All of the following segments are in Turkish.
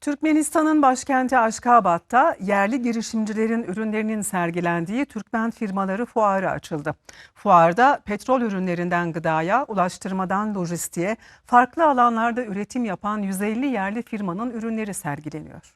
Türkmenistan'ın başkenti Aşkabat'ta yerli girişimcilerin ürünlerinin sergilendiği Türkmen firmaları fuarı açıldı. Fuarda petrol ürünlerinden gıdaya, ulaştırmadan lojistiğe farklı alanlarda üretim yapan 150 yerli firmanın ürünleri sergileniyor.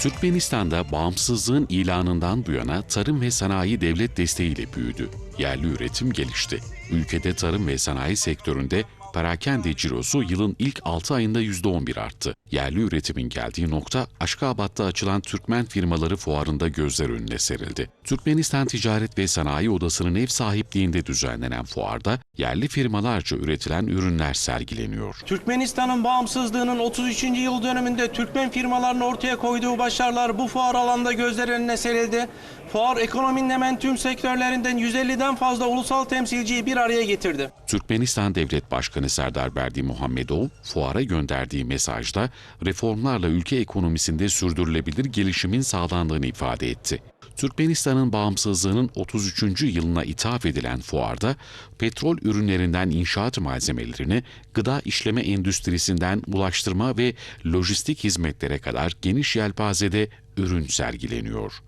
Türkmenistan'da bağımsızlığın ilanından bu yana tarım ve sanayi devlet desteğiyle büyüdü. Yerli üretim gelişti. Ülkede tarım ve sanayi sektöründe perakende cirosu yılın ilk 6 ayında %11 arttı. Yerli üretimin geldiği nokta Aşkabat'ta açılan Türkmen firmaları fuarında gözler önüne serildi. Türkmenistan Ticaret ve Sanayi Odası'nın ev sahipliğinde düzenlenen fuarda yerli firmalarca üretilen ürünler sergileniyor. Türkmenistan'ın bağımsızlığının 33. yıl dönümünde Türkmen firmalarının ortaya koyduğu başarılar bu fuar alanda gözler önüne serildi. Fuar ekonominin hemen tüm sektörlerinden 150'den fazla ulusal temsilciyi bir araya getirdi. Türkmenistan Devlet Başkanı Serdar Berdi Muhammedov, fuara gönderdiği mesajda reformlarla ülke ekonomisinde sürdürülebilir gelişimin sağlandığını ifade etti. Türkmenistan'ın bağımsızlığının 33. yılına ithaf edilen fuarda petrol ürünlerinden inşaat malzemelerine, gıda işleme endüstrisinden ulaştırma ve lojistik hizmetlere kadar geniş yelpazede ürün sergileniyor.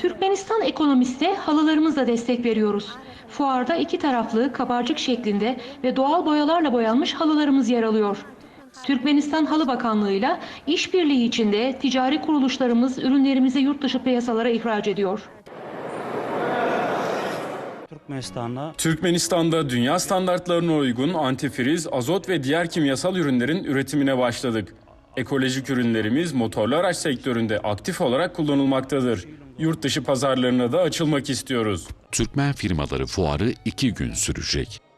Türkmenistan ekonomisine halılarımızla destek veriyoruz. Fuarda iki taraflı kabarcık şeklinde ve doğal boyalarla boyanmış halılarımız yer alıyor. Türkmenistan Halı Bakanlığı'yla işbirliği içinde ticari kuruluşlarımız ürünlerimizi yurt dışı piyasalara ihraç ediyor. Türkmenistan'la Türkmenistan'da dünya standartlarına uygun antifriz, azot ve diğer kimyasal ürünlerin üretimine başladık. Ekolojik ürünlerimiz motorlu araç sektöründe aktif olarak kullanılmaktadır. Yurt dışı pazarlarına da açılmak istiyoruz. Türkmen firmaları fuarı iki gün sürecek.